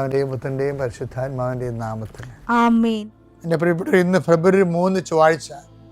അവന്റെയും പുത്രന്റെയും പരിശുദ്ധാത്മാവിന്റെയും നാമത്തിൽ. ആമേൻ. എന്റെ പ്രിയപ്പെട്ട ഇന്ന് ഫെബ്രുവരി മൂന്ന് ചൊവ്വാഴ്ച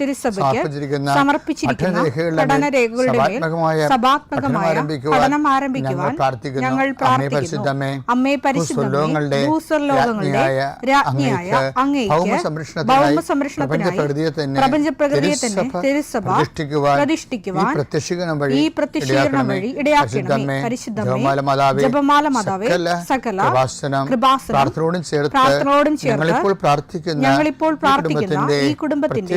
തിരുസഭയ്ക്ക് സമർപ്പിച്ചിരിക്കുന്ന സമർപ്പിച്ചിരിക്കുന്ന പഠനരേഖകളുടെ മേൽ സഭാത്മകമായ പഠനം ആരംഭിക്കുവാൻ ഞങ്ങൾ പ്രാർത്ഥിക്കുന്നു. അമ്മേ പരിശുദ്ധമേ, ഭൂസ്വർലോകങ്ങളുടെ രാജ്ഞിയായ അങ്ങേക്ക് തന്നെ തിരുസഭ പ്രതിഷ്ഠിക്കുവാൻ ഈ പ്രത്യക്ഷീകരണം വഴി ഇടയാക്കണമേ. പരിശുദ്ധമേ ജപമാല മാതാവേ സകല കൃപാസനം പ്രാർത്ഥനയോടും ചേർത്ത് പ്രാർത്ഥനയോടും ചേർത്ത് ഞങ്ങളിപ്പോൾ പ്രാർത്ഥിക്കുന്ന ഞങ്ങളിപ്പോൾ പ്രാർത്ഥിക്കുന്ന ഈ കുടുംബത്തിന്റെ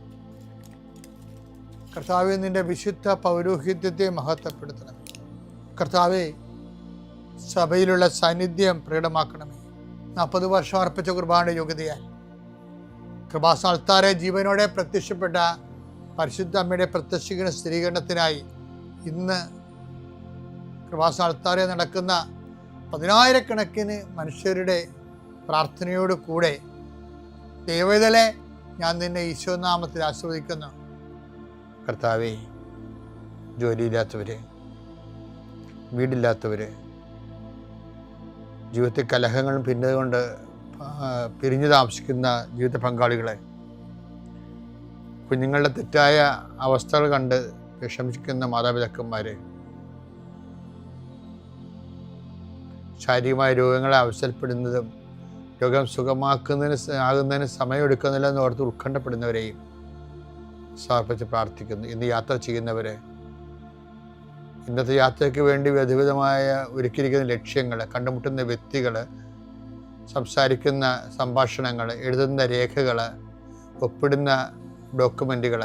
കർത്താവെ നിന്റെ വിശുദ്ധ പൗരോഹിത്യത്തെ മഹത്വപ്പെടുത്തണം. കർത്താവെ സഭയിലുള്ള സാന്നിധ്യം പ്രകടമാക്കണമേ. നാൽപ്പത് വർഷം അർപ്പിച്ച കുർബാനയുടെ യോഗ്യതയാൽ. കൃപാസ്ഥാനത്താരെ ജീവനോടെ പ്രത്യക്ഷപ്പെട്ട പരിശുദ്ധ അമ്മയുടെ പ്രത്യക്ഷീകരണ സ്ഥിരീകരണത്തിനായി ഇന്ന് കൃപാസ്ഥാനത്താരെ നടക്കുന്ന പതിനായിരക്കണക്കിന് മനുഷ്യരുടെ പ്രാർത്ഥനയോട് കൂടെ ദൈവതലെ ഞാൻ നിന്നെ ഈശോനാമത്തിൽ ആസ്വദിക്കുന്നു കർത്താവേ ജോലിയില്ലാത്തവർ വീടില്ലാത്തവർ ജീവിതത്തിൽ കലഹങ്ങളും പിന്നതുകൊണ്ട് പിരിഞ്ഞു താമസിക്കുന്ന ജീവിത പങ്കാളികളെ കുഞ്ഞുങ്ങളുടെ തെറ്റായ അവസ്ഥകൾ കണ്ട് വിഷമിക്കുന്ന മാതാപിതാക്കന്മാരെ ശാരീരികമായ രോഗങ്ങളെ അവസരപ്പെടുന്നതും രോഗം സുഖമാക്കുന്നതിന് ആകുന്നതിന് സമയമെടുക്കുന്നില്ല എന്ന് ഓർത്ത് ഉത്കണ്ഠപ്പെടുന്നവരെയും സമർപ്പിച്ച് പ്രാർത്ഥിക്കുന്നു. ഇന്ന് യാത്ര ചെയ്യുന്നവരെ ഇന്നത്തെ യാത്രയ്ക്ക് വേണ്ടി വിധവിധമായ ഒരുക്കിയിരിക്കുന്ന ലക്ഷ്യങ്ങൾ കണ്ടുമുട്ടുന്ന വ്യക്തികൾ സംസാരിക്കുന്ന സംഭാഷണങ്ങൾ എഴുതുന്ന രേഖകൾ ഒപ്പിടുന്ന ഡോക്യുമെന്റുകൾ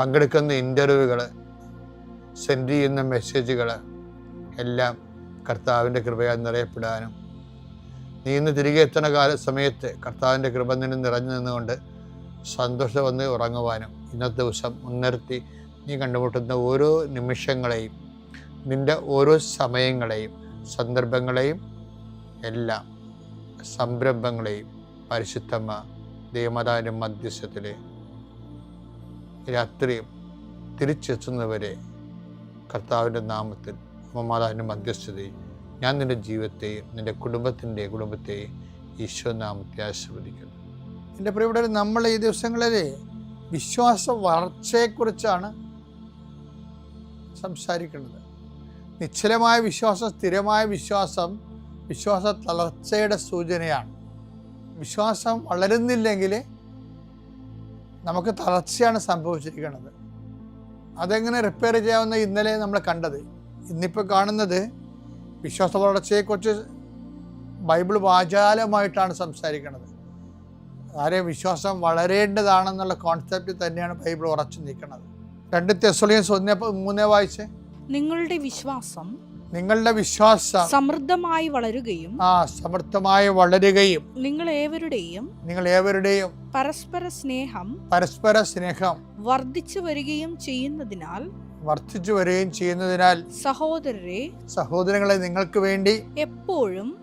പങ്കെടുക്കുന്ന ഇന്റർവ്യൂകൾ സെൻഡ് ചെയ്യുന്ന മെസ്സേജുകൾ എല്ലാം കർത്താവിന്റെ കൃപയാൽ നിറയപ്പെടാനും നീ ഇന്ന് തിരികെ എത്തുന്ന കാല സമയത്ത് കർത്താവിന്റെ കൃപ നിന്ന് നിറഞ്ഞു നിന്നുകൊണ്ട് സന്തോഷം വന്ന് ഉറങ്ങുവാനും ഇന്നത്തെ ദിവസം മുൻനിർത്തി നീ കണ്ടുമുട്ടുന്ന ഓരോ നിമിഷങ്ങളെയും നിന്റെ ഓരോ സമയങ്ങളെയും സന്ദർഭങ്ങളെയും എല്ലാം സംരംഭങ്ങളെയും പരിശുദ്ധമ്മ ദൈവമാതാവിന്റെ മധ്യസ്ഥത്തിൽ രാത്രിയും തിരിച്ചെത്തുന്നവരെ കർത്താവിന്റെ നാമത്തിൽ അമ്മമാതാവിന്റെ മധ്യസ്ഥതയും ഞാൻ നിന്റെ ജീവിതത്തെയും നിന്റെ കുടുംബത്തിന്റെ കുടുംബത്തെയും ഈശോ നാമത്തെ ആശീർവദിക്കുന്നു. എന്റെ പ്രിയപ്പെട്ടവർ നമ്മൾ ഈ ദിവസങ്ങളിൽ വിശ്വാസ വളർച്ചയെക്കുറിച്ചാണ് സംസാരിക്കുന്നത്. നിശ്ചലമായ വിശ്വാസം സ്ഥിരമായ വിശ്വാസം വിശ്വാസ തളർച്ചയുടെ സൂചനയാണ്. വിശ്വാസം വളരുന്നില്ലെങ്കിൽ നമുക്ക് തളർച്ചയാണ് സംഭവിച്ചിരിക്കുന്നത്. അതെങ്ങനെ റിപ്പയർ ചെയ്യാവുന്ന ഇന്നലെ നമ്മൾ കണ്ടത്. ഇന്നിപ്പോൾ കാണുന്നത് വിശ്വാസ വളർച്ചയെക്കുറിച്ച് ബൈബിൾ വാചാലമായിട്ടാണ് സംസാരിക്കുന്നത്. ആരെ വിശ്വാസം വളരേണ്ടതാണെന്നുള്ള കോൺസെപ്റ്റ് തന്നെയാണ് ബൈബിൾ ഉറച്ചു നിൽക്കുന്നത്. രണ്ട് തെസ്സോളിയൻസ് ഒന്നേ മൂന്നേ വായിച്ച്? നിങ്ങളുടെ വിശ്വാസം നിങ്ങളുടെ വിശ്വാസം സമൃദ്ധമായി വളരുകയും ആ സമൃദ്ധമായി വളരുകയും നിങ്ങൾ ഏവരുടെയും നിങ്ങൾ ഏവരുടെയും പരസ്പര സ്നേഹം പരസ്പര സ്നേഹം വർദ്ധിച്ചു വരികയും ചെയ്യുന്നതിനാൽ വർദ്ധിച്ചു വരികയും ചെയ്യുന്നതിനാൽ സഹോദരരെ സഹോദരങ്ങളെ നിങ്ങൾക്ക് വേണ്ടി എപ്പോഴും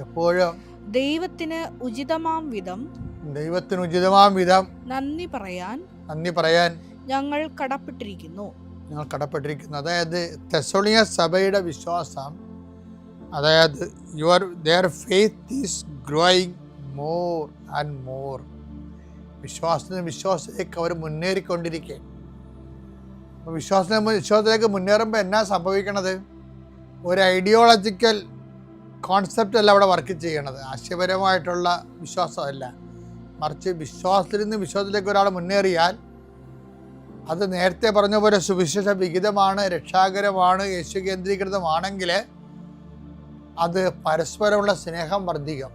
എപ്പോഴും ദൈവത്തിന് ഉചിതമാം വിധം ദൈവത്തിന് ഉചിതമാം വിധം നന്ദി പറയാൻ നന്ദി പറയാൻ ഞങ്ങൾ കടപ്പെട്ടിരിക്കുന്നു. ഞങ്ങൾ കടപ്പെട്ടിരിക്കുന്നു. അതായത് തെസോളിയ സഭയുടെ വിശ്വാസം അതായത് your their faith is growing more and more വിശ്വാസത്തിന് വിശ്വാസത്തിലേക്ക് അവർ മുന്നേറിക്കൊണ്ടിരിക്കുക അപ്പോൾ വിശ്വാസത്തിന് വിശ്വാസത്തിലേക്ക് മുന്നേറുമ്പോൾ എന്നാ സംഭവിക്കണത്? ഒരു ഐഡിയോളജിക്കൽ കോൺസെപ്റ്റ് അല്ല അവിടെ വർക്ക് ചെയ്യണത്. ആശയപരമായിട്ടുള്ള വിശ്വാസമല്ല മറിച്ച് വിശ്വാസത്തിൽ നിന്ന് വിശ്വാസത്തിലേക്ക് ഒരാൾ മുന്നേറിയാൽ അത് നേരത്തെ പറഞ്ഞ പോലെ സുവിശേഷ വിഹിതമാണ് രക്ഷാകരമാണ് യേശു കേന്ദ്രീകൃതമാണെങ്കിൽ അത് പരസ്പരമുള്ള സ്നേഹം വർദ്ധിക്കും.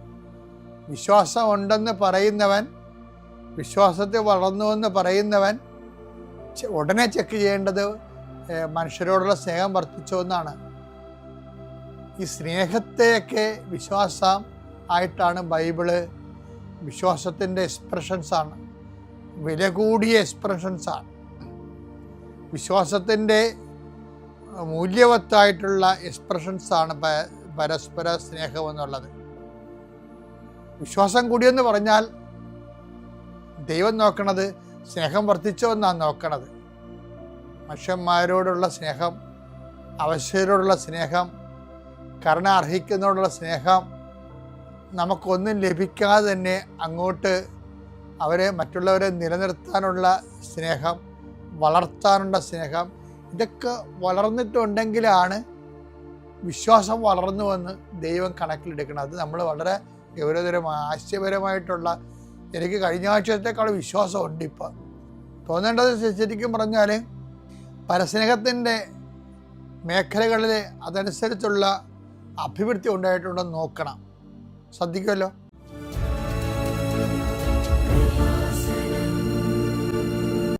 വിശ്വാസം ഉണ്ടെന്ന് പറയുന്നവൻ വിശ്വാസത്തിൽ വളർന്നുവെന്ന് പറയുന്നവൻ ഉടനെ ചെക്ക് ചെയ്യേണ്ടത് മനുഷ്യരോടുള്ള സ്നേഹം വർദ്ധിച്ചോ എന്നാണ്. ഈ സ്നേഹത്തെയൊക്കെ വിശ്വാസം ആയിട്ടാണ് ബൈബിൾ വിശ്വാസത്തിന്റെ എക്സ്പ്രഷൻസാണ് വില കൂടിയ എക്സ്പ്രഷൻസാണ് വിശ്വാസത്തിന്റെ മൂല്യവത്തായിട്ടുള്ള എക്സ്പ്രഷൻസാണ് പരസ്പര സ്നേഹം എന്നുള്ളത്. വിശ്വാസം കൂടിയെന്ന് പറഞ്ഞാൽ ദൈവം നോക്കണത് സ്നേഹം വർദ്ധിച്ചോ എന്നാണ് നോക്കണത്. മനുഷ്യന്മാരോടുള്ള സ്നേഹം അവശ്യരോടുള്ള സ്നേഹം കരുണ അർഹിക്കുന്നതോടുള്ള സ്നേഹം നമുക്കൊന്നും ലഭിക്കാതെ തന്നെ അങ്ങോട്ട് അവരെ മറ്റുള്ളവരെ നിലനിർത്താനുള്ള സ്നേഹം വളർത്താനുള്ള സ്നേഹം ഇതൊക്കെ വളർന്നിട്ടുണ്ടെങ്കിലാണ് വിശ്വാസം വളർന്നുവെന്ന് ദൈവം കണക്കിലെടുക്കണം അത് നമ്മൾ വളരെ ഗൗരവതരമായ ആശയപരമായിട്ടുള്ള എനിക്ക് കഴിഞ്ഞ ആഴ്ചത്തേക്കാൾ വിശ്വാസമുണ്ട് ഇപ്പം. തോന്നേണ്ടത് ശരിക്കും പറഞ്ഞാൽ പരസ്നേഹത്തിന്റെ മേഖലകളിൽ അതനുസരിച്ചുള്ള അഭിവൃദ്ധി ഉണ്ടായിട്ടുണ്ടെന്ന് നോക്കണം. ശ്രദ്ധിക്കുമല്ലോ?